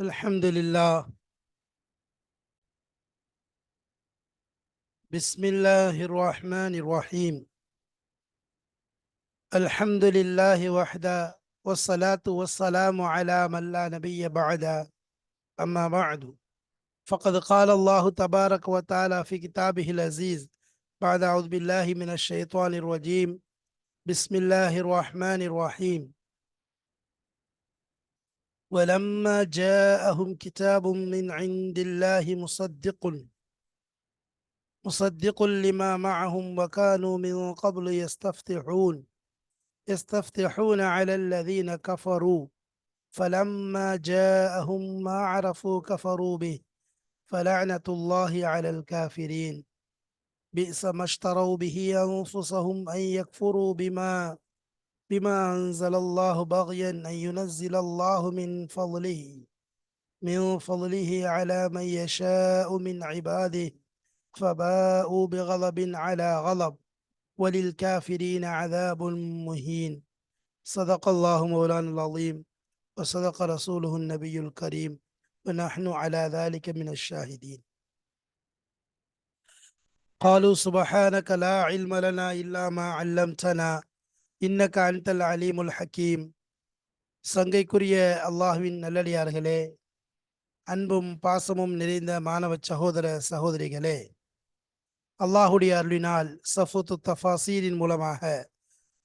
الحمد لله. بسم الله الرحمن الرحيم. الحمد لله وحده والصلاة والسلام على من لا نبي بعد أما بعد فقد قال الله تبارك وتعالى في كتابه العزيز بعد أعوذ بالله من الشيطان الرجيم. بسم الله الرحمن الرحيم. ولما جاءهم كتاب من عند الله مصدق مصدق لما معهم وكانوا من قبل يستفتحون يستفتحون على الذين كفروا. فلما جاءهم ما عرفوا كفروا به فلعنة الله على الكافرين. بئس ما اشتروا به أنفسهم أن يكفروا بما بما أنزل الله بغيا أن ينزل الله من فضله من فضله على من يشاء من عباده فباءوا بغضب على غضب وللكافرين عذاب مهين. صدق الله مولانا العظيم وصدق رسوله النبي الكريم ونحن على ذلك من الشاهدين. قالوا سبحانك لا علم لنا إلا ما علمتنا. இன்னக்க அன்தல் அலீமுல் ஹக்கீம். சங்கைக்குரிய அல்லாஹுவின் நல்லடியார்களே அன்பும் பாசமும் நிறைந்த மாணவ சகோதர சகோதரிகளே அல்லாஹுடைய அருளினால் சஃபுத்து தஃபாசீரின் மூலமாக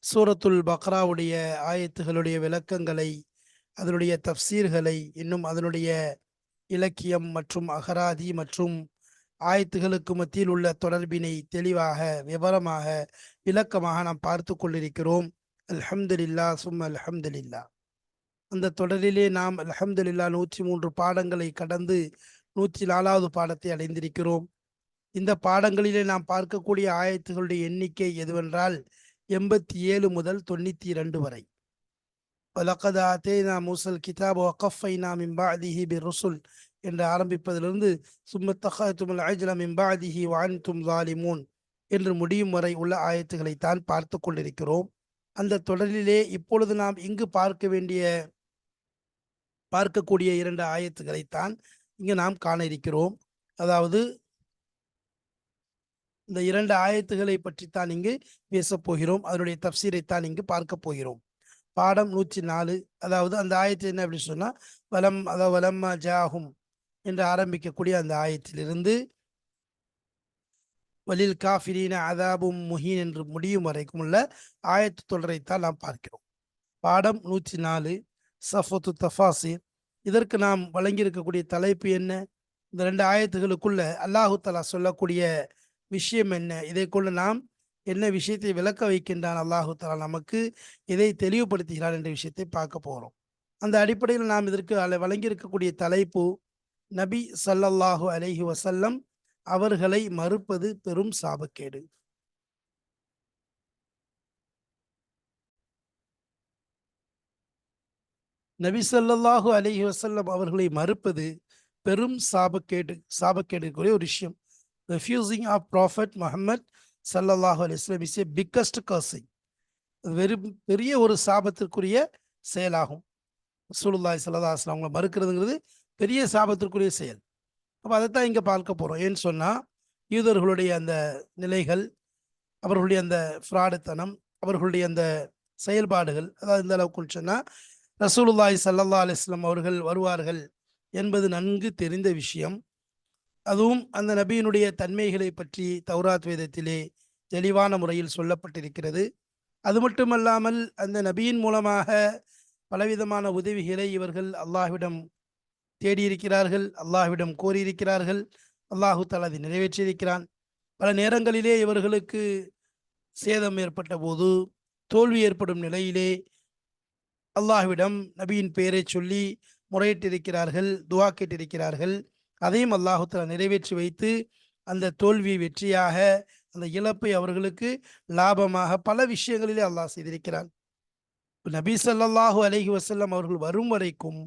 சூரத்துல் பக்ராவுடைய ஆயத்துகளுடைய விளக்கங்களை அதனுடைய தப்சீர்களை இன்னும் அதனுடைய இலக்கியம் மற்றும் அகராதி மற்றும் ஆயத்துகளுக்கு மத்தியில் உள்ள தொடர்பினை தெளிவாக விவரமாக விளக்கமாக நாம் பார்த்து கொண்டிருக்கிறோம். அல்ஹம்துலில்லா சும் அல்ஹம்துலில்லா. அந்த தொடரிலே நாம் அல்ஹம்துலில்லா நூற்றி மூன்று பாடங்களை கடந்து நூற்றி நாலாவது பாடத்தை அடைந்திருக்கிறோம். இந்த பாடங்களிலே நாம் பார்க்கக்கூடிய ஆயத்துகளுடைய எண்ணிக்கை எதுவென்றால் எண்பத்தி ஏழு முதல் தொண்ணூற்றி இரண்டு வரை. வலக்கது ஆத்தேனா மூசல் கிதாப் வகஃபைனா மின் பாதிஹி பி ருசுல் என்று ஆரம்பிப்பதிலிருந்து சும்மத்தஹத்துமுல் அஜ்ல மின் வான் வான்தும் லாலிமூன் என்று முடியும் வரை உள்ள ஆயத்துகளைத்தான் பார்த்து கொண்டிருக்கிறோம். அந்த தொடரிலே இப்பொழுது நாம் இங்கு பார்க்க வேண்டிய பார்க்கக்கூடிய இரண்டு ஆயத்துகளைத்தான் இங்கு நாம் காண இருக்கிறோம். அதாவது இந்த இரண்டு ஆயத்துகளை பற்றித்தான் இங்கு பேசப் போகிறோம். அதனுடைய தப்சீரைத்தான் இங்கு பார்க்க போகிறோம். பாடம் நூற்றி நாலு அதாவது அந்த ஆயத்து என்ன அப்படின்னு சொன்னால் வலம் அதாவது வலம்மா ஜாகும் என்று ஆரம்பிக்கக்கூடிய அந்த ஆயத்திலிருந்து வலில் காஃபிரீன அதாபும் முஹீன் என்று முடியும் வரைக்கும் உள்ள ஆயத்து தொடரைத்தான் நாம் பார்க்கிறோம். பாடம் நூற்றி நாலு சஃபத்து தஃபாசிர். இதற்கு நாம் வழங்கியிருக்கக்கூடிய தலைப்பு என்ன? இந்த ரெண்டு ஆயத்துகளுக்குள்ள அல்லாஹு தலா சொல்லக்கூடிய விஷயம் என்ன? இதை கொண்டு நாம் என்ன விஷயத்தை விளக்க வைக்கின்றான் அல்லாஹு தலா நமக்கு இதை தெளிவுபடுத்துகிறான் என்ற விஷயத்தை பார்க்க போகிறோம் அந்த அடிப்படையில் நாம் இதற்கு வழங்கியிருக்கக்கூடிய தலைப்பு நபி சல்லல்லாஹு அலஹி வசல்லம் அவர்களை மறுப்பது பெரும் சாபக்கேடு. நபி சல்லல்லாஹு அலஹி வசல்லம் அவர்களை மறுப்பது பெரும் சாபக்கேடு சாபக்கேடுக்குரிய ஒரு விஷயம். ரெஃப்யூசிங் ஆஃப் ப்ராஃபட் முகமது சல்லல்லாஹு அலிஸ்லாம் இஸ் ஏ பிக்கஸ்ட் கர்சிங் வெறும் பெரிய ஒரு சாபத்திற்குரிய செயலாகும். ரசூலுல்லாய் சல்லா அஸ்லாம் அவங்களை மறுக்கிறதுங்கிறது பெரிய சாபத்திற்குரிய செயல். அப்போ அதைத்தான் இங்கே பார்க்க போகிறோம் ஏன்னு சொன்னால் யூதர்களுடைய அந்த நிலைகள் அவர்களுடைய அந்த ஃப்ராடுத்தனம் அவர்களுடைய அந்த செயல்பாடுகள் அதாவது இந்த அளவுக்கு சொன்னால் ரசூலுல்லாய் சல்லா அலிஸ்லாம் அவர்கள் வருவார்கள் என்பது நன்கு தெரிந்த விஷயம். அதுவும் அந்த நபியினுடைய தன்மைகளை பற்றி தௌராத் வேதத்திலே தெளிவான முறையில் சொல்லப்பட்டிருக்கிறது. அது மட்டுமல்லாமல் அந்த நபியின் மூலமாக பலவிதமான உதவிகளை இவர்கள் அல்லாஹ்விடம் தேடியிருக்கிறார்கள் அல்லாஹ்விடம் கோரியிருக்கிறார்கள் அல்லாஹு தாலா அதை நிறைவேற்றியிருக்கிறான். பல நேரங்களிலே இவர்களுக்கு சேதம் ஏற்பட்ட போது தோல்வி ஏற்படும் நிலையிலே அல்லாஹ்விடம் நபியின் பெயரை சொல்லி முறையிட்டிருக்கிறார்கள் துவா கேட்டிருக்கிறார்கள். அதையும் அல்லாஹு நிறைவேற்றி வைத்து அந்த தோல்வி வெற்றியாக அந்த இழப்பை அவர்களுக்கு லாபமாக பல விஷயங்களிலே அல்லாஹ் செய்திருக்கிறான். நபி சல்லாஹூ அலஹி வசல்லம் அவர்கள் வரும் வரைக்கும்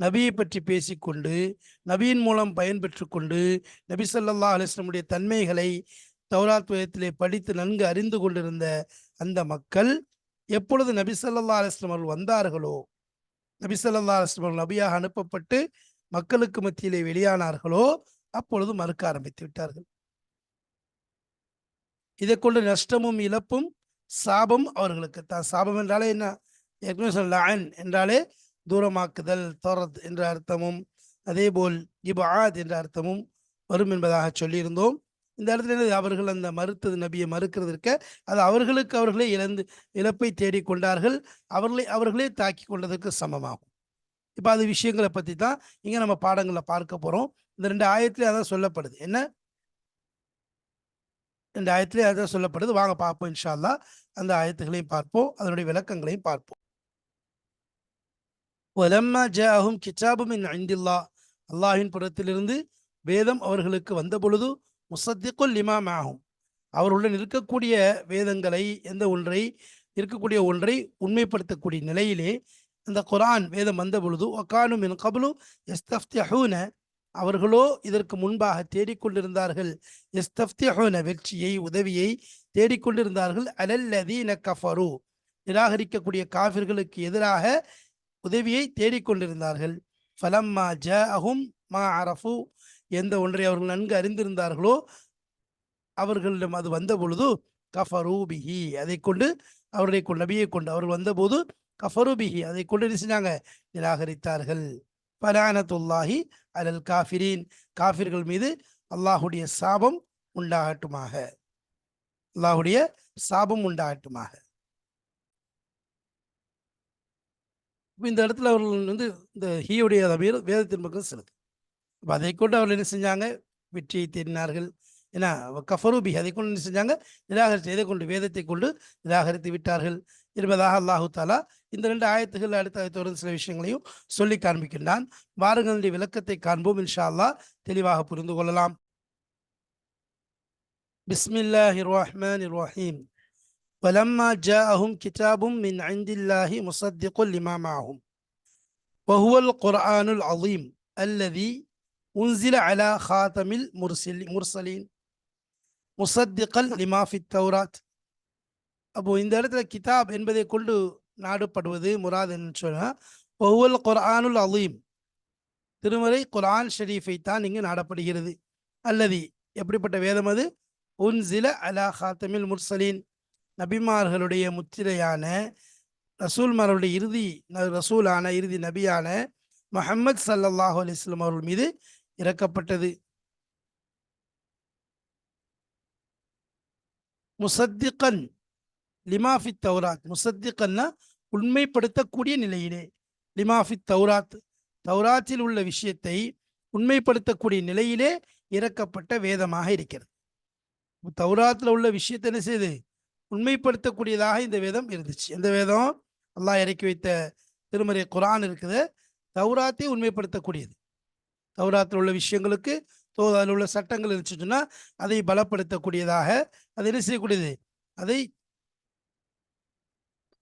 நபியை பற்றி பேசிக்கொண்டு நபியின் மூலம் பயன்பெற்று கொண்டு நபி சொல்லல்லா அலிஸ்லமுடைய தன்மைகளை தௌராத்வயத்திலே படித்து நன்கு அறிந்து கொண்டிருந்த அந்த மக்கள் எப்பொழுது நபி சொல்லல்லா அலிஸ்லம் அவர்கள் வந்தார்களோ நபி சொல்லல்லா அலிஸ்லம் அவர்கள் நபியாக அனுப்பப்பட்டு மக்களுக்கு மத்தியிலே வெளியானார்களோ அப்பொழுது மறுக்க ஆரம்பித்து விட்டார்கள். இதை கொண்டு நஷ்டமும் இழப்பும் சாபம் அவர்களுக்கு தான் சாபம் என்றாலே என்ன? ஏற்கனவே சொல்லன் என்றாலே தூரமாக்குதல் தோரத் என்ற அர்த்தமும் அதேபோல் இபாத் என்ற அர்த்தமும் வரும் என்பதாக சொல்லியிருந்தோம். இந்த இடத்துல அவர்கள் அந்த மறுத்தது நபியை மறுக்கிறது இருக்க அது அவர்களுக்கு அவர்களே இழந்து இழப்பை தேடிக்கொண்டார்கள் அவர்களை அவர்களே தாக்கி கொண்டதற்கு சமமாகும். இப்போ அது விஷயங்களை பற்றி தான் இங்கே நம்ம பாடங்களில் பார்க்க போகிறோம் இந்த ரெண்டு ஆயத்துலேயே அதான் சொல்லப்படுது. என்ன? ரெண்டு ஆயத்துலேயே அதான் சொல்லப்படுது. வாங்க பார்ப்போம் இன்ஷால்லா அந்த ஆயத்துகளையும் பார்ப்போம் அதனுடைய விளக்கங்களையும் பார்ப்போம். ஒலம்மா ஜாஹும் கிச்சாபும் இன் ஐந்தில்லா அல்லாஹின் புறத்திலிருந்து வேதம் அவர்களுக்கு வந்த பொழுது முசத்திக்குல் லிமாம் ஆகும் அவர்களுடன் இருக்கக்கூடிய வேதங்களை எந்த ஒன்றை இருக்கக்கூடிய ஒன்றை உண்மைப்படுத்தக்கூடிய நிலையிலே இந்த குரான் வேதம் வந்த பொழுது ஒக்கானும் என் கபலு எஸ்தப்தியஹூன அவர்களோ இதற்கு முன்பாக தேடிக்கொண்டிருந்தார்கள் எஸ்தப்தியஹூன வெற்றியை உதவியை தேடிக்கொண்டிருந்தார்கள் அலல்லதீன கஃபரு நிராகரிக்கக்கூடிய காஃபிர்களுக்கு எதிராக உதவியை தேடிக்கொண்டிருந்தார்கள். ஃபலம்மா ஜ அஹும் மா அரஃபு. எந்த ஒன்றை அவர்கள் நன்கு அறிந்திருந்தார்களோ அவர்களிடம் அது வந்த பொழுது கஃபரூபிஹி அதை கொண்டு அவருடைய நபியை கொண்டு அவர்கள் வந்தபோது கஃபரூபிஹி அதை கொண்டு செஞ்சாங்க? நிராகரித்தார்கள். பலானத்துல்லாஹி அலல் காஃபிரீன். காஃபிர்கள் மீது அல்லாஹுடைய சாபம் உண்டாகட்டுமாக. அல்லாஹுடைய சாபம் உண்டாகட்டுமாக. இந்த இடத்துல அவர்கள் வந்து இந்த ஹீயுடைய தமீர் வேதத்தின் பக்கம் செலுத்து இப்போ அதை கொண்டு அவர்கள் என்ன செஞ்சாங்க? வெற்றியை தேடினார்கள். ஏன்னா கஃபரூபி அதை கொண்டு என்ன செஞ்சாங்க? நிராகரித்து எதை கொண்டு? வேதத்தை கொண்டு நிராகரித்து விட்டார்கள் என்பதாக அல்லாஹு தாலா இந்த ரெண்டு ஆயத்துகள் அடுத்த ஆயத்தோடு சில விஷயங்களையும் சொல்லி காண்பிக்கின்றான். வாருங்களுடைய விளக்கத்தை காண்போம். இன்ஷா அல்லாஹ் தெளிவாக புரிந்து கொள்ளலாம். பிஸ்மில்லா ரஹ்மான் ரஹீம். ولما جاءهم كتاب من عند الله مصدق لما معهم وهو القرآن العظيم الذي أنزل على خاتم المرسل مرسلين مصدقا لما في التوراة அப்போ இந்த இடத்துல கிதாப் என்பதை கொண்டு நாடுபடுவது முராத் என்று சொன்னா ஒவ்வொரு குர்ஆனுல் அலீம் திருமறை குர்ஆன் ஷரீஃபை தான் இங்கு நாடப்படுகிறது அல்லது எப்படிப்பட்ட வேதம் அது உன்சில அலா ஹாத்தமில் முர்சலீன் நபிமார்களுடைய முத்திரையான ரசூல்மார்களுடைய இறுதி ந- ரசூலான இறுதி நபியான முஹம்மது சல்லாஹூ அலிஸ்லாம் அவர்கள் மீது இறக்கப்பட்டது. முசத்திகன் லிமாஃபி தௌராத். முசத்திகன்னா உண்மைப்படுத்தக்கூடிய நிலையிலே. லிமாஃபி தௌராத். தௌராத்தில் உள்ள விஷயத்தை உண்மைப்படுத்தக்கூடிய நிலையிலே இறக்கப்பட்ட வேதமாக இருக்கிறது. தௌராத்தில் உள்ள விஷயத்தை என்ன செய்யுது உண்மைப்படுத்தக்கூடியதாக இந்த வேதம் இருந்துச்சு. இந்த வேதம்? அல்லாஹ் இறக்கி வைத்த திருமறை குரான் இருக்குது. தௌராத்தை உண்மைப்படுத்தக்கூடியது. தௌராத்தில் உள்ள விஷயங்களுக்கு தோ அதில் உள்ள சட்டங்கள் இருந்துச்சுன்னா அதை பலப்படுத்தக்கூடியதாக அதை என்ன செய்யக்கூடியது? அதை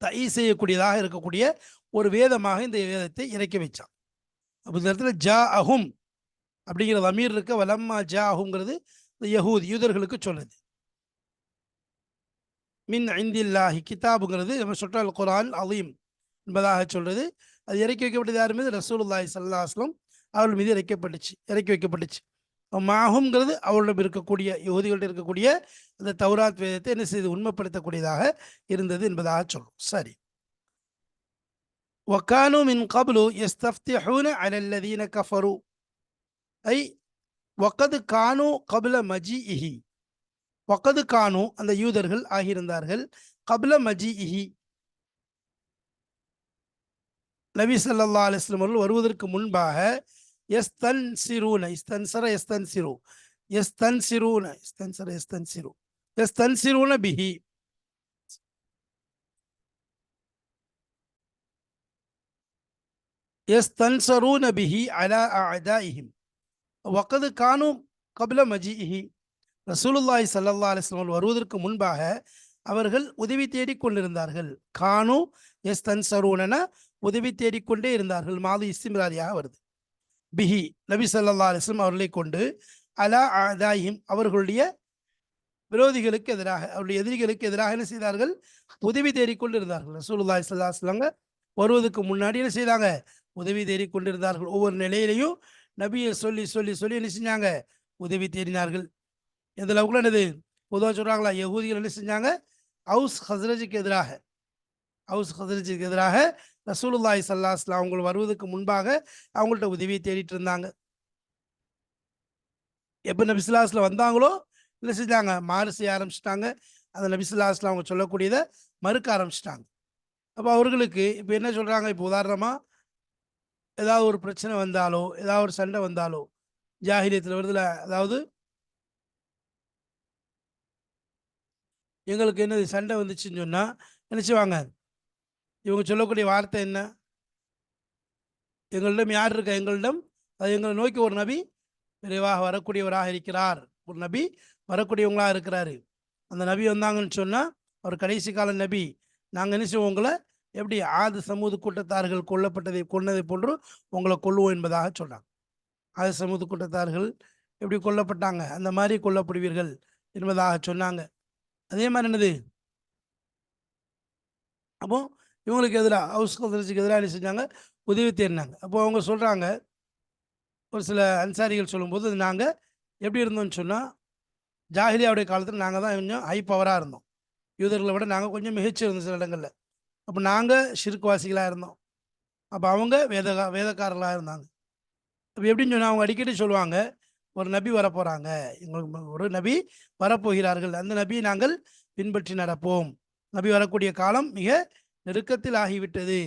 தை செய்யக்கூடியதாக இருக்கக்கூடிய ஒரு வேதமாக இந்த வேதத்தை இறக்கி வைச்சான். அப்போ இந்த இடத்துல ஜா அஹும் அப்படிங்கிற அமீர் இருக்க. வலம்மா ஜா அஹுங்கிறது இந்த யூதர்களுக்கு சொல்லுது மின் ஐந்தில்லாஹி கிதாபுங்கிறது நம்ம சுற்றால் குரான் அலீம் என்பதாக சொல்றது அது இறக்கி வைக்கப்பட்டது யார் மீது ரசூலுல்லாஹி ஸல்லல்லாஹு அலைஹி வஸல்லம் அவர்கள் மீது இறக்கப்பட்டுச்சு இறக்கி வைக்கப்பட்டுச்சு மாஹுங்கிறது அவர்களிடம் இருக்கக்கூடிய யுவதிகளிடம் இருக்கக்கூடிய அந்த தௌராத் வேதத்தை என்ன செய்து உண்மைப்படுத்தக்கூடியதாக இருந்தது என்பதாக சொல்லும் சரி وكانوا من قبل يستفتحون على الذين كفروا أي وقد كانوا قبل مجيئه ஒக்கது கானு அந்த யூதர்கள் ஆகியிருந்தார்கள். கபில மஜி இஹி நபி சல்லா அலிஸ்லம் அவர்கள் வருவதற்கு முன்பாக எஸ் தன் சிரூன இஸ்தன் சர எஸ் தன் சிறு எஸ் தன் சிரூன இஸ்தன் சர எஸ் தன் சிறு எஸ் தன் சிரூன பிஹி எஸ் தன் சரூன பிஹி அலா இஹிம் ஒக்கது கானு கபில மஜி இஹி ரசூலுல்லாய் சல்லா அலிஸ்லாமல் வருவதற்கு முன்பாக அவர்கள் உதவி தேடிக் கொண்டிருந்தார்கள். கானு எஸ் தன்சரூனன உதவி தேடிக்கொண்டே இருந்தார்கள். மாது இஸ்திமிராரியாக வருது. பிஹி நபி சல்லா அலிஸ்லம் அவர்களை கொண்டு அலா ஆதாயிம் அவர்களுடைய விரோதிகளுக்கு எதிராக அவருடைய எதிரிகளுக்கு எதிராக என்ன செய்தார்கள்? உதவி தேடிக்கொண்டு இருந்தார்கள் ரசூலுல்லாய் சல்லா அலைஹி வருவதற்கு முன்னாடி என்ன செய்தாங்க? உதவி தேடிக் கொண்டிருந்தார்கள். ஒவ்வொரு நிலையிலையும் நபியை சொல்லி சொல்லி சொல்லி என்ன செஞ்சாங்க? உதவி தேடினார்கள். எந்த அளவுக்குள்ள என்னது? பொதுவாக சொல்கிறாங்களா யகூதிகள் என்ன செஞ்சாங்க? ஹவுஸ் ஹஸ்ரஜுக்கு எதிராக. ஹவுஸ் ஹஸ்ரஜுக்கு எதிராக ரசூலுல்லாய் சல்லா அஸ்லாம் அவங்க வருவதற்கு முன்பாக அவங்கள்ட்ட உதவியை தேடிட்டு இருந்தாங்க. எப்போ நபிசுல்லாஸ்ல வந்தாங்களோ என்ன செஞ்சாங்க? மாறு செய்ய ஆரம்பிச்சிட்டாங்க. அந்த நபிசுல்லாஸ்ல அவங்க சொல்லக்கூடியதை மறுக்க ஆரம்பிச்சிட்டாங்க. அப்போ அவர்களுக்கு இப்போ என்ன சொல்கிறாங்க இப்போ உதாரணமாக ஏதாவது ஒரு பிரச்சனை வந்தாலோ ஏதாவது ஒரு சண்டை வந்தாலோ ஜாகிரியத்தில் வருதுல அதாவது எங்களுக்கு என்னது சண்டை வந்துச்சுன்னு சொன்னால் நினச்சிவாங்க. இவங்க சொல்லக்கூடிய வார்த்தை என்ன? எங்களிடம் யார் இருக்கா? எங்களிடம் அது எங்களை நோக்கி ஒரு நபி விரைவாக வரக்கூடியவராக இருக்கிறார். ஒரு நபி வரக்கூடியவங்களாக இருக்கிறாரு. அந்த நபி வந்தாங்கன்னு சொன்னால் அவர் கடைசி கால நபி. நாங்கள் என்ன செய்வோம்? உங்களை எப்படி ஆது சமூக கூட்டத்தார்கள் கொல்லப்பட்டதை கொன்னதை போன்று உங்களை கொல்லுவோம் என்பதாக சொன்னாங்க. ஆது சமூக கூட்டத்தார்கள் எப்படி கொல்லப்பட்டாங்க? அந்த மாதிரி கொல்லப்படுவீர்கள் என்பதாக சொன்னாங்க. அதே மாதிரி என்னது? அப்போ இவங்களுக்கு எதிராக ஹவுஸ் கல்ச்சருக்கு எதிராக என்ன செஞ்சாங்க? உதவி தேடினாங்க. அப்போ அவங்க சொல்கிறாங்க ஒரு சில அன்சாரிகள் சொல்லும்போது நாங்கள் எப்படி இருந்தோம்னு சொன்னால் ஜாகிலியாவுடைய காலத்தில் நாங்கள் தான் கொஞ்சம் ஹை பவராக இருந்தோம். யூதர்களை விட நாங்கள் கொஞ்சம் மிகச்சி இருந்தோம் சில இடங்களில். அப்போ நாங்கள் ஷிர்க்வாசிகளாக இருந்தோம். அப்போ அவங்க வேத வேதக்காரர்களாக இருந்தாங்க. அப்போ எப்படின்னு சொன்னால் அவங்க அடிக்கடி சொல்லுவாங்க ஒரு நபி வரப்போகிறாங்க எங்களுக்கு ஒரு நபி வரப்போகிறார்கள். அந்த நபியை நாங்கள் பின்பற்றி நடப்போம். நபி வரக்கூடிய காலம் மிக நெருக்கத்தில் ஆகிவிட்டது.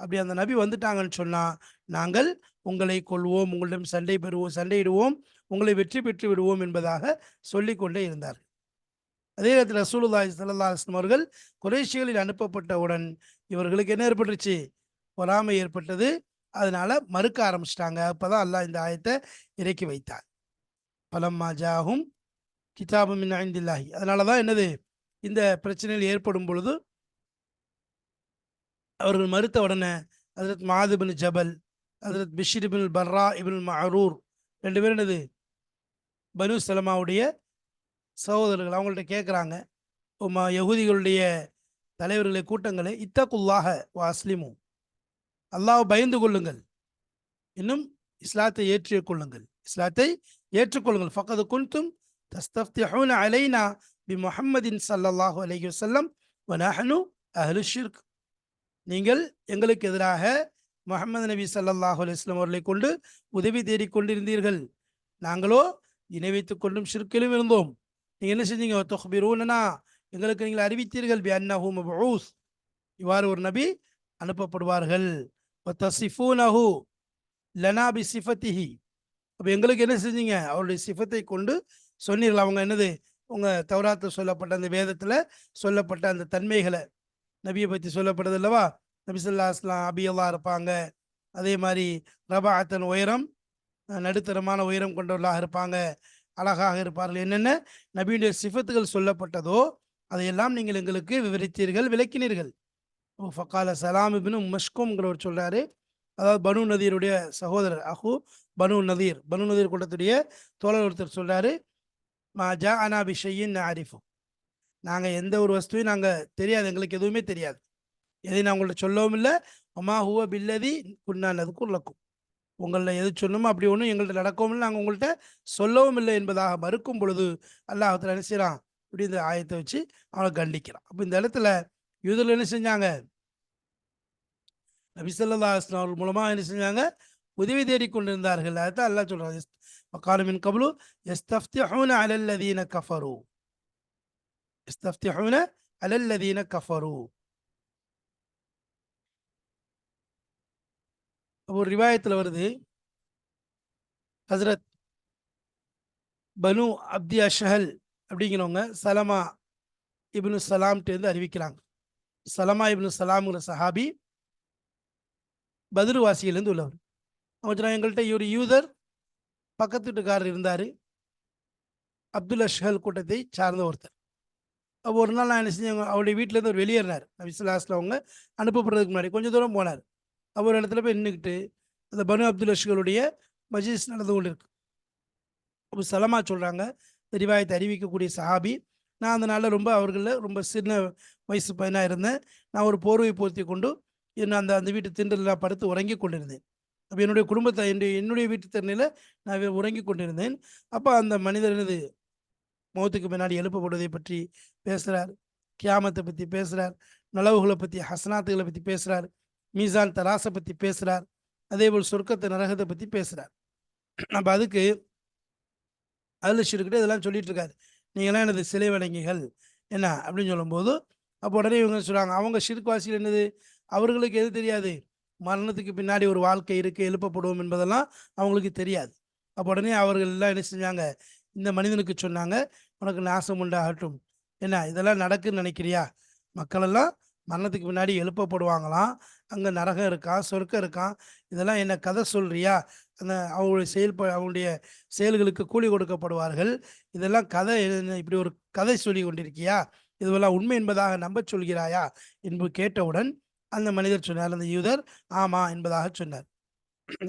அப்படி அந்த நபி வந்துட்டாங்கன்னு சொன்னால் நாங்கள் உங்களை கொள்வோம் உங்களிடம் சண்டை பெறுவோம் சண்டையிடுவோம் உங்களை வெற்றி பெற்று விடுவோம் என்பதாக சொல்லிக்கொண்டே இருந்தார் அதே நேரத்தில் ரசூலுல்லாஹி ஸல்லல்லாஹு அலைஹி அவர்கள் குறைஷிகளில் அனுப்பப்பட்டவுடன் இவர்களுக்கு என்ன ஏற்பட்டுருச்சு? பொறாமை ஏற்பட்டது. அதனால மறுக்க ஆரம்பிச்சிட்டாங்க. அப்போதான் அல்லாஹ் இந்த ஆயத்தை இறக்கி வைத்தார். பலம்மா ஜாகும் கிதாபு மின் ஐந்தில்லாஹி. அதனால தான் என்னது? இந்த பிரச்சனைகள் ஏற்படும் பொழுது அவர்கள் மறுத்த உடனே ஹஜரத் மாதுபின் ஜபல் ஹஜரத் பிஷிர் பர்ரா இபின் மரூர் ரெண்டு பேரும் என்னது? பனு சலமாவுடைய சகோதரர்கள் அவங்கள்ட்ட கேட்குறாங்க. யகுதிகளுடைய தலைவர்களை கூட்டங்களை இத்தகுல்லாக வாஸ்லிமு அல்லாஹ் பயந்து கொள்ளுங்கள். இன்னும் இஸ்லாத்தை ஏற்றிக் கொள்ளுங்கள். இஸ்லாத்தை ஏற்றுக்கொள்ளுங்கள். ஃபக்கது குன்தும் தஸ்தஃப்திஹூன அலைனா பி முஹம்மதின் சல்லல்லாஹு அலஹி வஸல்லம் வனஹனு அஹலு அஹ்லு ஷிர்க். நீங்கள் எங்களுக்கு எதிராக முஹம்மது நபி சல்லாஹு அலுவலாம் அவர்களை கொண்டு உதவி தேடிக் கொண்டிருந்தீர்கள். நாங்களோ இணை வைத்துக் கொண்டும் ஷிர்க்கிலும் இருந்தோம். நீங்கள் என்ன செஞ்சீங்க? தொஹ்பிரூனா எங்களுக்கு நீங்கள் அறிவித்தீர்கள் பி அன்னஹூம் மப்ஊஸ் இவ்வாறு ஒரு நபி அனுப்பப்படுவார்கள். வ தசிஃபூனஹு லனா பி சிஃபத்திஹி. அப்போ எங்களுக்கு என்ன செஞ்சீங்க? அவருடைய சிஃபத்தை கொண்டு சொன்னீர்கள். அவங்க என்னது? உங்கள் தௌராத்தில் சொல்லப்பட்ட அந்த வேதத்தில் சொல்லப்பட்ட அந்த தன்மைகளை. நபியை பற்றி சொல்லப்பட்டது அல்லவா? நபிசல்லா அஸ்லாம் அபியல்லா இருப்பாங்க. அதே மாதிரி ரபாத்தன் உயரம் நடுத்தரமான உயரம் கொண்டவர்களாக இருப்பாங்க. அழகாக இருப்பார்கள். என்னென்ன? நபியுடைய சிஃபத்துகள் சொல்லப்பட்டதோ அதையெல்லாம் நீங்கள் எங்களுக்கு விவரித்தீர்கள் விளக்கினீர்கள். ஓ ஃபக்கால சலாம் இபின் மஷ்கோம்ங்கிறவர் சொல்கிறாரு அதாவது பனு நதியருடைய சகோதரர் அஹு பனு நதீர். பனு நதீர் கூட்டத்துடைய தோழர் ஒருத்தர் சொல்றாரு மா ஜா அனா பிஷையின் ஆரிஃபு நாங்கள் எந்த ஒரு வஸ்துவையும் நாங்கள் தெரியாது எங்களுக்கு எதுவுமே தெரியாது. எதையும் நான் உங்கள்ட்ட சொல்லவும் இல்லை. அம்மா ஹூவ பில்லதி குன்னான் உள்ளக்கும் உங்களில் எது சொன்னோமோ அப்படி ஒன்றும் எங்கள்கிட்ட நடக்கவும் இல்லை. நாங்கள் உங்கள்கிட்ட சொல்லவும் இல்லை என்பதாக மறுக்கும் பொழுது அல்லாஹத்தில் என்ன செய்கிறான் இப்படி இந்த ஆயத்தை வச்சு அவனை கண்டிக்கிறான். அப்போ இந்த இடத்துல யூதர்கள் என்ன செஞ்சாங்க? நபிசல்லா அவர்கள் மூலமாக என்ன செஞ்சாங்க? உதவி தேடிக் கொண்டிருந்தார்கள் அதுதான் அல்லாஹ் சொல்றான் வக்காலமின் கபலு எஸ்தஃப்திஹூன அலல்லதீன கஃபரு. எஸ்தஃப்திஹூன அலல்லதீன கஃபரு. ஒரு ரிவாயத்தில் வருது ஹசரத் பனு அப்தி அஷஹல் அப்படிங்கிறவங்க சலமா இப்னு சலாம்கிட்டேருந்து அறிவிக்கிறாங்க. சலமா இப்னு சலாம்ங்கிற சஹாபி பதிருவாசியிலேருந்து உள்ளவர். அவங்க எங்கள்கிட்ட ஒரு யூதர் பக்கத்து வீட்டுக்காரர் இருந்தார். அப்துல் அஷ்ஹல் கூட்டத்தை சார்ந்த ஒருத்தர். அப்போ ஒரு நாள் நான் என்ன செஞ்சேன் அவருடைய வீட்டிலேருந்து அவர் வெளியேறினார். நபிசுல்லாஸ்ல அவங்க அனுப்பப்படுறதுக்கு முன்னாடி கொஞ்சம் தூரம் போனார். அவர் இடத்துல போய் நின்றுக்கிட்டு அந்த பனு அப்துல் அஷ்களுடைய மஜிஸ் நடந்து கொண்டு இருக்கு அப்போ சலமா சொல்கிறாங்க ரிவாயத்தை அறிவிக்கக்கூடிய சஹாபி. நான் அந்த நாளில் ரொம்ப அவர்களில் ரொம்ப சின்ன வயசு பையனாக இருந்தேன். நான் ஒரு போர்வை போர்த்தி கொண்டு இன்னும் அந்த அந்த வீட்டு திண்டலாம் படுத்து உறங்கி கொண்டிருந்தேன். அப்போ என்னுடைய குடும்பத்தை என்னுடைய என்னுடைய வீட்டு தண்ணியில் நான் உறங்கி உறங்கிக் கொண்டிருந்தேன். அப்போ அந்த மனிதர் எனது மௌத்துக்கு பின்னாடி எழுப்பப்படுவதை பற்றி பேசுகிறார் கியாமத்தை பற்றி பேசுகிறார் நலவுகளை பற்றி ஹசனாத்துகளை பற்றி பேசுகிறார் மீசான் தராசை பற்றி பேசுகிறார் அதே போல் சொர்க்கத்தை நரகத்தை பற்றி பேசுகிறார் அப்போ அதுக்கு அதில் ஷிருக்கிட்ட இதெல்லாம் சொல்லிட்டு இருக்காரு. நீங்களாம் எனது சிலை வணங்கிகள். என்ன? அப்படின்னு சொல்லும்போது அப்போ உடனே இவங்க சொல்கிறாங்க அவங்க ஷிர்க்வாசிகள் என்னது? அவர்களுக்கு எது தெரியாது? மரணத்துக்கு பின்னாடி ஒரு வாழ்க்கை இருக்கு எழுப்பப்படுவோம் என்பதெல்லாம் அவங்களுக்கு தெரியாது. அப்போ உடனே அவர்கள் எல்லாம் என்ன செஞ்சாங்க? இந்த மனிதனுக்கு சொன்னாங்க உனக்கு நாசம் உண்டாகட்டும். என்ன இதெல்லாம் நடக்குன்னு நினைக்கிறியா? மக்களெல்லாம் மரணத்துக்கு பின்னாடி எழுப்பப்படுவாங்களாம். அங்கே நரகம் இருக்கான் சொர்க்கம் இருக்கான் இதெல்லாம் என்ன கதை சொல்றியா? அந்த அவங்களுடைய செயல்ப அவங்களுடைய செயல்களுக்கு கூலி கொடுக்கப்படுவார்கள். இதெல்லாம் கதை இப்படி ஒரு கதை சொல்லி கொண்டிருக்கியா? இதுவெல்லாம் உண்மை என்பதாக நம்ப சொல்கிறாயா? என்று கேட்டவுடன் அந்த மனிதர் சொன்னார் அந்த யூதர் ஆமா என்பதாக சொன்னார்.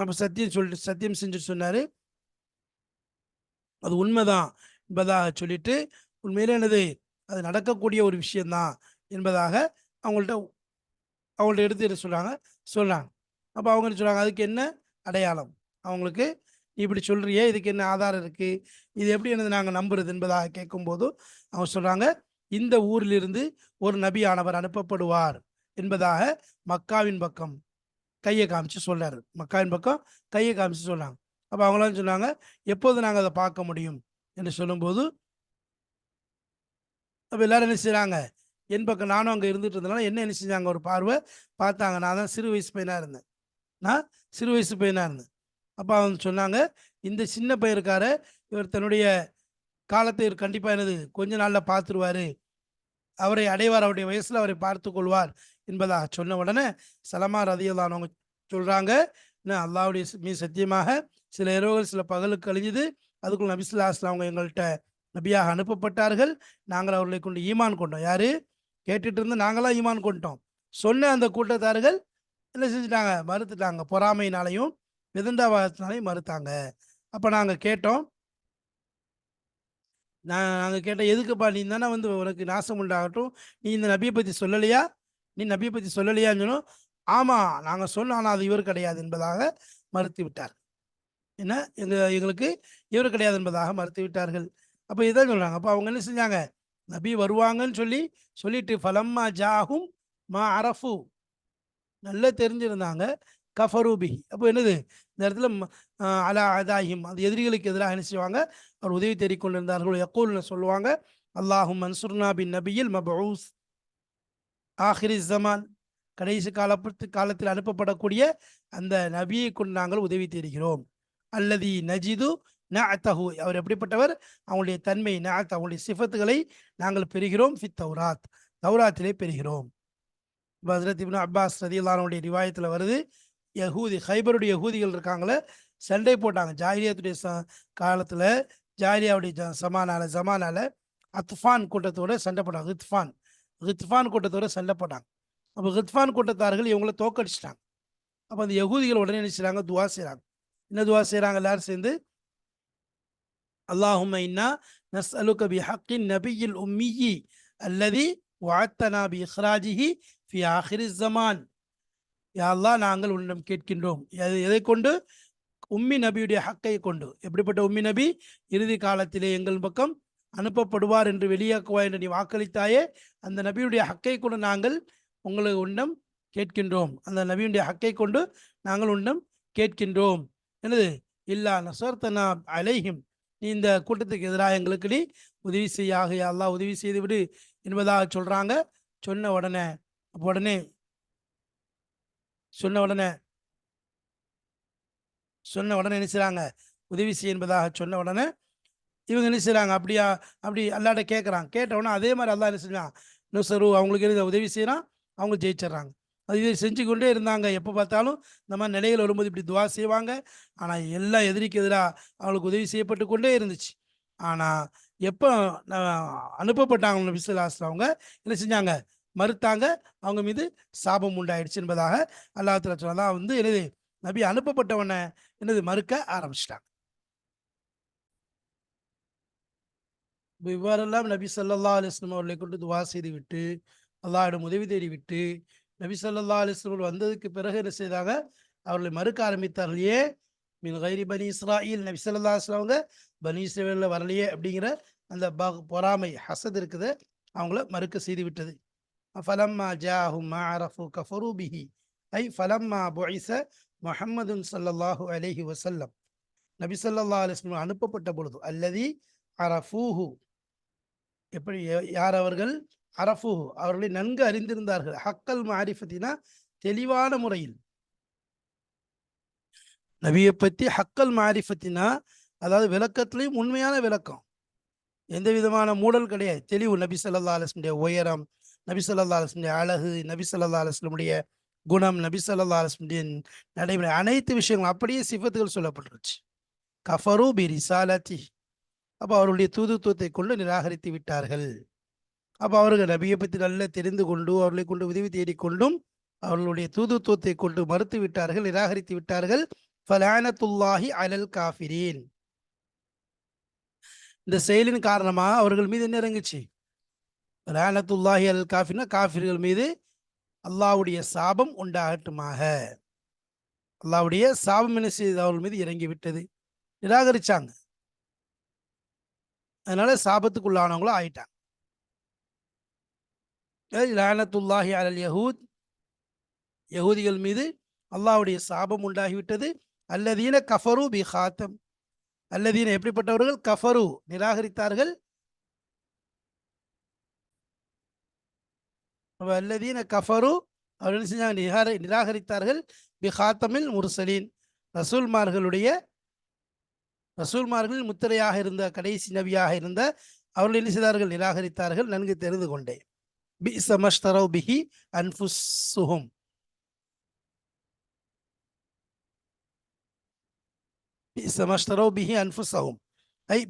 அப்போ சத்தியம் சொல்லிட்டு சத்தியம் செஞ்சு சொன்னாரு. அது உண்மைதான் என்பதாக சொல்லிட்டு உண்மையிலே என்னது? அது நடக்கக்கூடிய ஒரு விஷயம்தான் என்பதாக அவங்கள்ட்ட அவங்கள்ட்ட எடுத்து சொல்கிறாங்க சொல்றாங்க? சொல்றாங்க. அப்போ அவங்க என்ன சொல்றாங்க? அதுக்கு என்ன அடையாளம்? அவங்களுக்கு நீ இப்படி சொல்றியே இதுக்கு என்ன ஆதாரம் இருக்கு? இது எப்படி என்னது நாங்கள் நம்புறது என்பதாக கேட்கும்போதும் அவங்க சொல்றாங்க இந்த ஊரிலிருந்து ஒரு நபியானவர் அனுப்பப்படுவார். என்பதாக மக்காவின் பக்கம் கையை காமிச்சு சொல்றாரு. மக்காவின் பக்கம் கையை காமிச்சு சொல்றாங்க அப்போ அவங்களாம் சொன்னாங்க எப்போது நாங்கள் அதை பார்க்க முடியும்? என்று சொல்லும்போது அப்போ எல்லாரும் என்ன செய்கிறாங்க என் பக்கம் நானும் அங்கே இருந்துட்டு இருந்தனால என்ன என்ன செஞ்சாங்க? ஒரு பார்வை பார்த்தாங்க. நான் தான் சிறு வயசு பையனாக இருந்தேன். நான் சிறு வயசு பையனாக இருந்தேன். அப்போ அவங்க சொன்னாங்க இந்த சின்ன பையருக்கார இவர் தன்னுடைய காலத்தை இவர் கண்டிப்பாக என்னது கொஞ்ச நாளில் பார்த்துருவாரு. அவரை அடைவார். அவருடைய வயசில் அவரை பார்த்து கொள்வார். என்பதாக சொன்ன உடனே சலமா ரதியல்லானவங்க சொல்கிறாங்க என்ன அல்லாவுடைய மீ சத்தியமாக சில இரவுகள் சில பகலுக்கு கழிஞ்சது அதுக்குள் நபிசுல்லா அவங்க எங்கள்கிட்ட நபியாக அனுப்பப்பட்டார்கள். நாங்கள் அவர்களை கொண்டு ஈமான் கொண்டோம். யார்? கேட்டுட்டு இருந்து நாங்களாம் ஈமான் கொண்டோம் சொன்ன அந்த கூட்டத்தார்கள் என்ன செஞ்சுட்டாங்க? மறுத்துட்டாங்க. பொறாமையினாலையும் விதண்டாவாதத்தினாலையும் மறுத்தாங்க. அப்போ நாங்கள் கேட்டோம். நான் நாங்கள் கேட்டோம் எதுக்குப்பா? நீ தானே வந்து உனக்கு நாசம் உண்டாகட்டும். நீ இந்த நபியை பற்றி சொல்லலையா? நீ நபியை பற்றி சொல்லலையான்னு சொன்னோம். ஆமாம் நாங்கள் சொன்னோம் ஆனால் அது இவர் கிடையாது என்பதாக மறுத்து விட்டார் என்ன? எங்க எங்களுக்கு இவர் கிடையாது என்பதாக மறுத்து விட்டார்கள் அப்போ இதான் சொல்றாங்க. அப்போ அவங்க என்ன செஞ்சாங்க? நபி வருவாங்கன்னு சொல்லி சொல்லிட்டு ஃபலம்மா ஜாஹும் மா அரஃபு. நல்லா தெரிஞ்சிருந்தாங்க. கஃபரூபி அப்போ என்னது? இந்த இடத்துல ம- அலா அதாஹிம் அது எதிரிகளுக்கு எதிராக என்ன செய்வாங்க? அவர் உதவி தேடிக்கொண்டிருந்தார்கள். யக்கூல்னு சொல்லுவாங்க. அல்லாஹும் மன்சுர்னா பின் நபியில் மபூஸ். ஆஹிரி ஜமான் கடைசி காலத்து காலத்தில் அனுப்பப்படக்கூடிய அந்த நபியை கொண்டு நாங்கள் உதவி தேடுகிறோம். அல்லது நஜிது நஅத்தஹு. அவர் எப்படிப்பட்டவர்? அவங்களுடைய தன்மை ந அவங்களுடைய சிஃபத்துகளை நாங்கள் பெறுகிறோம். ஃபித் தௌராத். தௌராத்திலே பெறுகிறோம். பஸ்ரத் இப்னு அப்பாஸ் ரதியுல்லானுடைய ரிவாயத்தில் வருது. யஹூதி ஹைபருடைய யகூதிகள் இருக்காங்களே சண்டை போட்டாங்க. ஜாகிரியத்துடைய ச காலத்தில் ஜாகிரியாவுடைய ஜ சமானால ஜமானால அத்ஃபான் கூட்டத்தோட சண்டை போட்டாங்க. இத்ஃபான். ஹித்ஃபான் கூட்டத்தோட செல்லப்பட்டாங்க அப்போ ஹித்ஃபான் கூட்டத்தார்கள் இவங்கள தோக்கடிச்சிட்டாங்க. அப்போ அந்த யகுதிகள் உடனே நினைச்சாங்க துவா செய்கிறாங்க என்ன துவா செய்கிறாங்க எல்லாரும் சேர்ந்து அல்லாஹும் இன்னா நஸ் அலுக பி ஹக்கின் நபியில் உம்மியி அல்லதி வாத்தனா பி இஹ்ராஜிஹி ஃபி ஆஹிரி ஜமான் யாழ்லா நாங்கள் உன்னிடம் கேட்கின்றோம். எதை எதை கொண்டு? உம்மி நபியுடைய ஹக்கை கொண்டு. எப்படிப்பட்ட உம்மி நபி? இறுதி காலத்திலே எங்கள் பக்கம் அனுப்பப்படுவார் என்று வெளியாக்குவாய் என்று நீ வாக்களித்தாயே அந்த நபியுடைய ஹக்கை கொண்டு நாங்கள் உங்களுக்கு உன்னம் கேட்கின்றோம். அந்த நபியுடைய ஹக்கை கொண்டு நாங்கள் உன்னம் கேட்கின்றோம். என்னது? இல்லா நசர்த்தனா அலைஹிம். நீ இந்த கூட்டத்துக்கு எதிராக எங்களுக்கு நீ உதவி செய்யாக. எல்லாம் உதவி செய்து விடு என்பதாக சொல்கிறாங்க சொன்ன உடனே அப்போ உடனே சொன்ன உடனே சொன்ன உடனே என்ன உதவி செய்ய என்பதாக சொன்ன உடனே இவங்க என்ன செய்கிறாங்க அப்படியா? அப்படி அல்லாட்ட கேட்குறாங்க கேட்டவொன்னே அதே மாதிரி அல்லாஹ் என்ன செஞ்சான்? நுசரு அவங்களுக்கு என்ன உதவி செய்கிறான் அவங்க ஜெயிச்சிடுறாங்க. அது இதை செஞ்சு கொண்டே இருந்தாங்க. எப்போ பார்த்தாலும் இந்த மாதிரி நிலைகள் வரும்போது இப்படி துவா செய்வாங்க. ஆனால் எல்லா எதிரிக்கு எதிராக அவங்களுக்கு உதவி செய்யப்பட்டு கொண்டே இருந்துச்சு. ஆனால் எப்போ நான் அனுப்பப்பட்டாங்க நபிசுல்லாஸ்ல அவங்க? என்ன செஞ்சாங்க? மறுத்தாங்க. அவங்க மீது சாபம் உண்டாயிடுச்சு என்பதாக அல்லாத்துல சொன்னதான் வந்து என்னது? நபி அனுப்பப்பட்டவனை என்னது? மறுக்க ஆரம்பிச்சிட்டாங்க. இவ்வாறெல்லாம் நபி ஸல்லல்லாஹு அலிஸ்லம் அவர்களை கொண்டு துவா செய்து விட்டு உதவி தேடி விட்டு நபி ஸல்லல்லாஹு அலைஹி வந்ததுக்கு பிறகு என்ன செய்தாங்க? அவர்களை மறுக்க ஆரம்பித்தார்கள் ஏன் மின் கைரி பனி இஸ்ராயில் நபி ஸல்லல்லாஹு அலைஹி அவங்க பனி இஸ்ரவேலில் வரலையே அப்படிங்கிற அந்த ப- பொறாமை ஹசத் இருக்குது அவங்கள மறுக்க செய்து விட்டது. ஃபலம்மா ஜாஹும் அரஃபு கஃபரூபிஹி ஐ ஃபலம்மா பொய்ச முஹம்மதுன் சல்லல்லாஹு அலைஹி வசல்லம் நபி ஸல்லல்லாஹு அலிஸ்லம் அனுப்பப்பட்ட பொழுது அல்லதி அரஃபூஹு எப்படி யார் அவர்கள்? அரஃபூஹு அவர்களை நன்கு அறிந்திருந்தார்கள். ஹக்கல் மாரிஃபத்தினா தெளிவான முறையில். நபியை பற்றி ஹக்கல் மாரிஃபத்தினா அதாவது விளக்கத்திலையும் உண்மையான விளக்கம். எந்த விதமான மூடல் கிடையாது. தெளிவு. நபி சொல்லா அலைஹி உயரம் நபி சொல்லா அலைஹி அழகு நபி சொல்லா அலிஸ்லமுடைய குணம் நபி சொல்லா அலைஹி நடைமுறை. அனைத்து விஷயங்களும் அப்படியே சிஃபத்துகள் சொல்லப்பட்டுருச்சு. கஃபரு பி ரிசாலத்தி அப்போ அவருடைய தூதுத்துவத்தை கொண்டு நிராகரித்து விட்டார்கள். அப்போ அவர்கள் நபியை பற்றி நல்லா தெரிந்து கொண்டு அவர்களை கொண்டு உதவி தேடிக்கொண்டும் அவர்களுடைய தூதுத்துவத்தை கொண்டு மறுத்து விட்டார்கள் நிராகரித்து விட்டார்கள். ஃபலானத்துல்லாஹி அலல் காஃபிரீன். இந்த செயலின் காரணமாக அவர்கள் மீது என்ன இறங்குச்சு? ஃபலானத்துல்லாஹி அலல் காஃபினா காஃபிர்கள் மீது அல்லாவுடைய சாபம் உண்டாகட்டுமாக. அல்லாவுடைய சாபம் என்ன செய்து அவர்கள் மீது இறங்கி விட்டது நிராகரிச்சாங்க. அதனால சாபத்துக்குள்ளானவங்களும் ஆயிட்டாங்க. லானத்துல்லாஹி அலல் யஹூத். யகூதிகள் மீது அல்லாஹ்வுடைய சாபம் உண்டாகிவிட்டது. அல்லதீன கஃபரு பி ஹாத்தம். அல்லதீன எப்படிப்பட்டவர்கள்? கஃபரு நிராகரித்தார்கள். அல்லதீன கஃபரு அவர்கள் செஞ்சாங்க? நிராகரித்தார்கள். பி ஹாத்தமில் முர்சலீன். ரசூல்மார்களுடைய ரசூல்மார்களின் முத்திரையாக இருந்த கடைசி நபியாக இருந்த அவர்கள் என்ன செய்தார்கள்? நிராகரித்தார்கள். நன்கு தெரிந்து கொண்டேன். பி சமஸ்தரவ் பிஹி அன்ஃபுசுஹும் சமஸ்தரவ் பிஹி அன்ஃபுசஹும் ஐ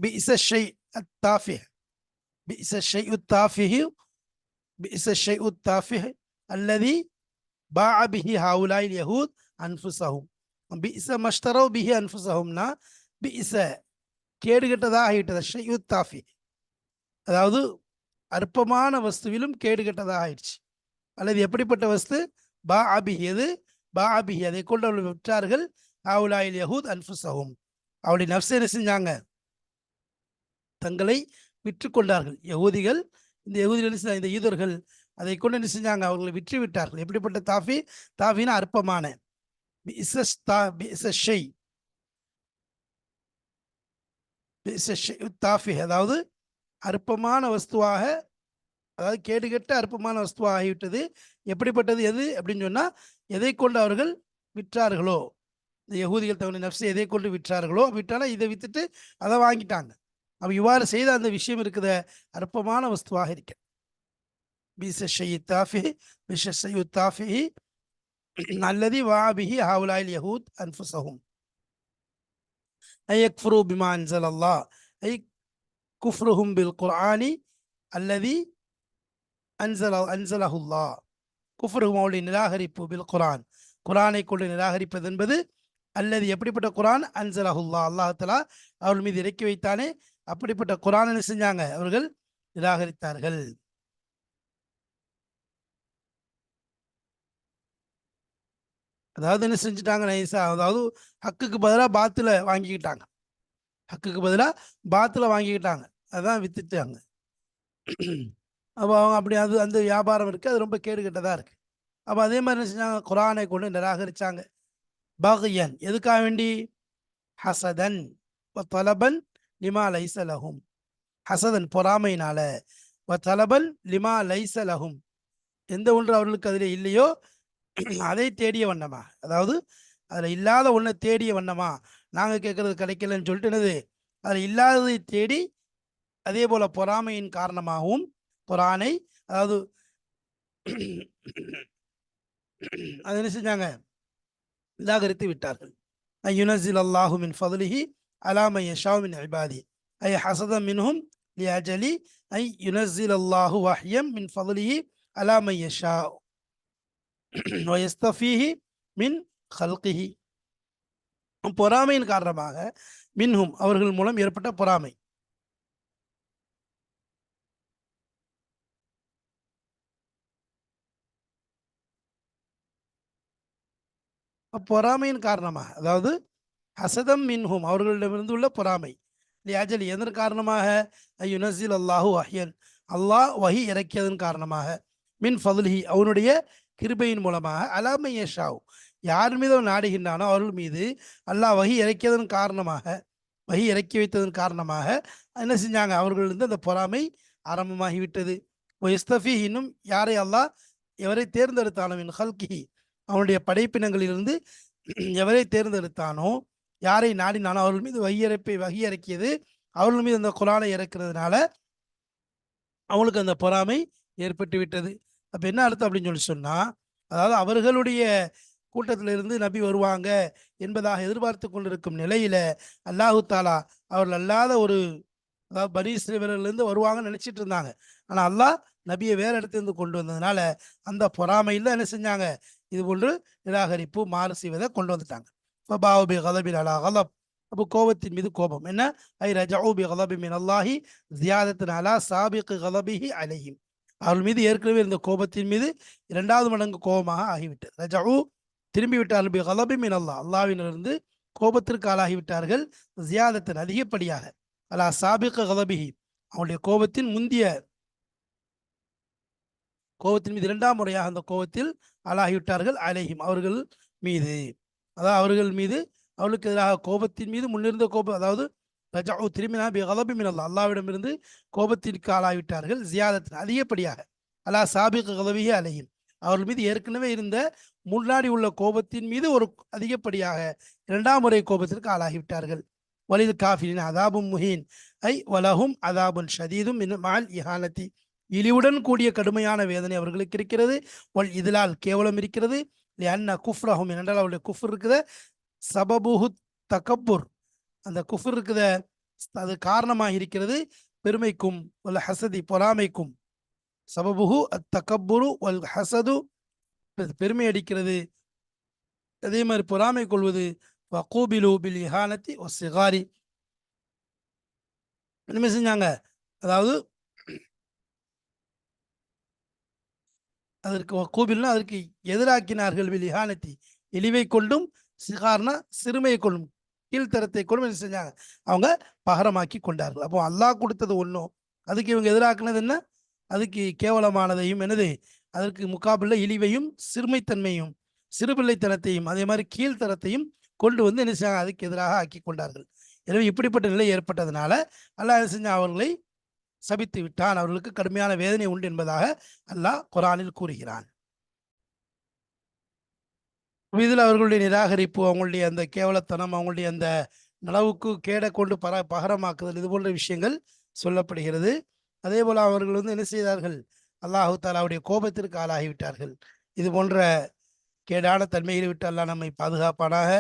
பிஇச கேடுகட்டதாக ஆகிட்டது ஷையு தாஃபி அதாவது அற்பமான வஸ்துவிலும் கேடுகட்டதாக ஆயிடுச்சு. அல்லது எப்படிப்பட்ட வஸ்து? பா அபிஹி எது? பா அபிஹி அதை கொண்டு அவள் விற்றார்கள். ஆவுலாயில் யஹூத் அன்புசஹும் அவளுடைய நப்சை என்ன செஞ்சாங்க? தங்களை விற்று கொண்டார்கள். யகூதிகள் இந்த யகுதிகள் இந்த யூதர்கள் அதை கொண்டு என்ன செஞ்சாங்க? அவர்களை விற்று விட்டார்கள் எப்படிப்பட்ட தாஃபி? தாஃபின்னா அற்பமான. தாஃபி அதாவது அற்பமான வஸ்துவாக அதாவது கேடுகெட்ட அற்பமான வஸ்துவாக ஆகிவிட்டது எப்படிப்பட்டது எது அப்படின்னு சொன்னால் எதை கொண்டு அவர்கள் விற்றார்களோ இந்த யகூதிகள் தகுந்த நப்சை எதை கொண்டு விற்றார்களோ விற்றாலும் இதை விற்றுட்டு அதை வாங்கிட்டாங்க. அப்போ இவ்வாறு செய்த அந்த விஷயம் இருக்குத அற்பமான வஸ்துவாக இருக்க. பீச தாஃபி பிஷ தாஃபி அல்லதி வாபிஹி ஹாவுலாயில் யஹூத் அன்ஃபுசஹும் ஐயக்ஃபுரு பிமா அன்சல் அல்லா ஐ குஃப்ருஹும் பில் குர்ஆனி அல்லதி அன்சல் அன்சலஹுல்லா குஃப்ருஹும் அவளுடைய நிராகரிப்பு பில் குரான் குரானை கொண்டு நிராகரிப்பது என்பது அல்லது எப்படிப்பட்ட குரான்? அன்சலஹுல்லா அல்லாஹலா அவர்கள் மீது இறக்கி வைத்தானே? அப்படிப்பட்ட குரான் செஞ்சாங்க? அவர்கள் நிராகரித்தார்கள். அதாவது என்ன செஞ்சுட்டாங்க நைஸா? அதாவது ஹக்குக்கு பதிலாக பாத்தில் வாங்கிக்கிட்டாங்க. ஹக்குக்கு பதிலாக பாத்தில் வாங்கிக்கிட்டாங்க. அதான் வித்துட்டாங்க. அப்போ அவங்க அப்படி அது அந்த வியாபாரம் இருக்குது அது ரொம்ப கேடுகட்டதாக இருக்குது அப்போ அதே மாதிரி என்ன செஞ்சாங்க? குரானை கொண்டு நிராகரிச்சாங்க. பகயன். எதுக்காக வேண்டி? ஹசதன். தலபன் லிமா லைசலகும் ஹசதன் பொறாமையினால. தலபன் லிமா லைசலகும் எந்த ஒன்று அவர்களுக்கு அதில் இல்லையோ அதை தேடிய வண்ணமா? அதாவது அதில் இல்லாத ஒன்றை தேடிய வண்ணமா? நாங்கள் கேட்கறது கிடைக்கலன்னு சொல்லிட்டு என்னது? அதில் இல்லாததை தேடி அதே போல் பொறாமையின் காரணமாகவும் குரானை அதாவது அது என்ன செஞ்சாங்க? நிராகரித்து விட்டார்கள். யுனசில் அல்லாஹு மின் ஃபதுலிஹி அலாம யஷாவு மின் இபாதி. ஐ ஹசதம் மின்ஹும் லியாஜலி ஐ யுனசில் அல்லாஹு வஹ்யம் மின் ஃபதுலிஹி அலாமை யஷா வயஸ்தஃபீஹி மின் ஹல்கிஹி பொறாமையின் காரணமாக மின்ஹும் அவர்கள் மூலம் ஏற்பட்ட பொறாமை. பொறாமையின் காரணமாக அதாவது ஹசதம் மின்ஹும் அவர்களிடமிருந்து உள்ள பொறாமை. லியாஜலி எதன் காரணமாக? யுனசில் அல்லாஹு அஹியன் அல்லாஹ் வஹி இறக்கியதன் காரணமாக. மின் ஃபதுல்ஹி அவனுடைய கிருபையின் மூலமாக அலாமை யஷாவு யார் மீது அவன் நாடுகின்றானோ அவர்கள் மீது அல்லாஹ் வகி இறக்கியதன் காரணமாக வகி இறக்கி வைத்ததன் காரணமாக என்ன செஞ்சாங்க? அவர்களிருந்து அந்த பொறாமை ஆரம்பமாகிவிட்டது. இஸ்தஃபி இன்னும் யாரை அல்லாஹ் எவரை தேர்ந்தெடுத்தானோ என் ஹல்கி அவனுடைய படைப்பினங்களிலிருந்து எவரை தேர்ந்தெடுத்தானோ யாரை நாடினானோ அவர்கள் மீது வகையிறப்பை வகி இறக்கியது அவர்கள் மீது அந்த குரானை இறக்கிறதுனால அவங்களுக்கு அந்த பொறாமை ஏற்பட்டு விட்டது அப்ப என்ன அர்த்தம் அப்படின்னு சொல்லி சொன்னா அதாவது அவர்களுடைய கூட்டத்திலிருந்து நபி வருவாங்க என்பதாக எதிர்பார்த்து கொண்டிருக்கும் நிலையில அல்லாஹு தாலா அவர்கள் அல்லாத ஒரு அதாவது பனி வருவாங்கன்னு நினைச்சிட்டு இருந்தாங்க. ஆனால் அல்லாஹ் நபியை வேற இடத்துலேருந்து கொண்டு வந்ததுனால அந்த பொறாமையில் என்ன செஞ்சாங்க? இது போன்று நிராகரிப்பு மாறு செய்வதை கொண்டு வந்துட்டாங்க. இப்போ பாவபி கலபில் அலா கலப் அப்போ கோபத்தின் மீது கோபம். என்ன? ஐ ரஜவு பி கலபி மின் அல்லாஹி ஜியாதத்தின் அலா சாபிக்கு கலபிஹி அலையும் அவர்கள் மீது ஏற்கனவே இருந்த கோபத்தின் மீது இரண்டாவது மடங்கு கோபமாக ஆகிவிட்டது. ரஜாவு திரும்பி விட்டார்கள் பி கலபி மின் அல்லாஹ் அல்லாவினிலிருந்து கோபத்திற்கு ஆளாகிவிட்டார்கள். ஜியாதத்தின் அதிகப்படியாக. அலா சாபிக கலபிஹி அவனுடைய கோபத்தின் முந்திய கோபத்தின் மீது இரண்டாம் முறையாக அந்த கோபத்தில் ஆளாகிவிட்டார்கள் அலைஹிம். அவர்கள் மீது. அதாவது அவர்கள் மீது அவளுக்கு எதிராக கோபத்தின் மீது முன்னிருந்த கோபம் அதாவது ரஜாவு திரும்பினா பி கலபி மினல்லா அல்லாவிடமிருந்து கோபத்திற்கு ஆளாகிவிட்டார்கள் ஜியாதத்தின் அதிகப்படியாக. அல்லா சாபிக் கலவியே அலையும் அவர்கள் மீது ஏற்கனவே இருந்த முன்னாடி உள்ள கோபத்தின் மீது ஒரு அதிகப்படியாக இரண்டாம் முறை கோபத்திற்கு ஆளாகிவிட்டார்கள். வலிது காஃபின் அதாபும் முஹீன். ஐ வலஹும் அதாபுன் ஷதீதும் மால் இஹானத்தி. இழிவுடன் கூடிய கடுமையான வேதனை அவர்களுக்கு இருக்கிறது. ஒல் இதலால் கேவலம் இருக்கிறது. அண்ணா குஃப்ரஹும் என்றால் அவருடைய குஃப்ர் இருக்குத. சபபுஹு தகப்பூர். அந்த குஃபர் இருக்குத அது காரணமாக இருக்கிறது பெருமைக்கும் வல்ல ஹசதி பொறாமைக்கும். சபபுகு அத் வல் ஹசது பெருமை அடிக்கிறது அதே மாதிரி பொறாமை கொள்வது வகூபிலு பில் இஹானத்தி ஒ சிகாரி. என்ன செஞ்சாங்க. அதாவது அதற்கு வக்கூபில்னா அதற்கு எதிராக்கினார்கள் வில் இஹானத்தி. இழிவை கொண்டும் சிகார்னா சிறுமையை கொள்ளும். கீழ்த்தரத்தை கொடுமை என்ன செஞ்சாங்க. அவங்க பகரமாக்கி கொண்டார்கள். அப்போ அல்லாஹ் கொடுத்தது ஒன்றும் அதுக்கு இவங்க எதிராக்குனது என்ன? அதுக்கு கேவலமானதையும் என்னது? அதற்கு முகாபில் இழிவையும் சிறுமைத்தன்மையும் சிறுபிள்ளைத்தனத்தையும் அதே மாதிரி கீழ்த்தரத்தையும் கொண்டு வந்து என்ன செஞ்சாங்க? அதுக்கு எதிராக ஆக்கி கொண்டார்கள். எனவே இப்படிப்பட்ட நிலை ஏற்பட்டதுனால அல்லாஹ் என்ன செஞ்சா அவர்களை சபித்து விட்டான். அவர்களுக்கு கடுமையான வேதனை உண்டு என்பதாக அல்லாஹ் குரானில் கூறுகிறான். இதில் அவர்களுடைய நிராகரிப்பு அவங்களுடைய அந்த கேவலத்தனம் அவங்களுடைய அந்த நனவுக்கு கேடை கொண்டு பர பகரமாக்குதல் இது போன்ற விஷயங்கள் சொல்லப்படுகிறது. அதே போல் அவர்கள் வந்து என்ன செய்தார்கள்? அல்லாஹு தாலாவுடைய கோபத்திற்கு ஆளாகிவிட்டார்கள். இது போன்ற கேடான தன்மையில் விட்டு அல்லாஹ் நம்மை பாதுகாப்பானாக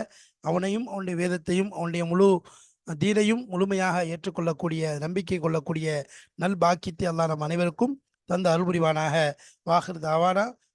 அவனையும் அவனுடைய வேதத்தையும் அவனுடைய முழு தீனையும் முழுமையாக ஏற்றுக்கொள்ளக்கூடிய நம்பிக்கை கொள்ளக்கூடிய நல் பாக்கியத்தை அல்லாஹ் நம் அனைவருக்கும் தந்த அருள்புரிவானாக. வாஹிர் தாவானா.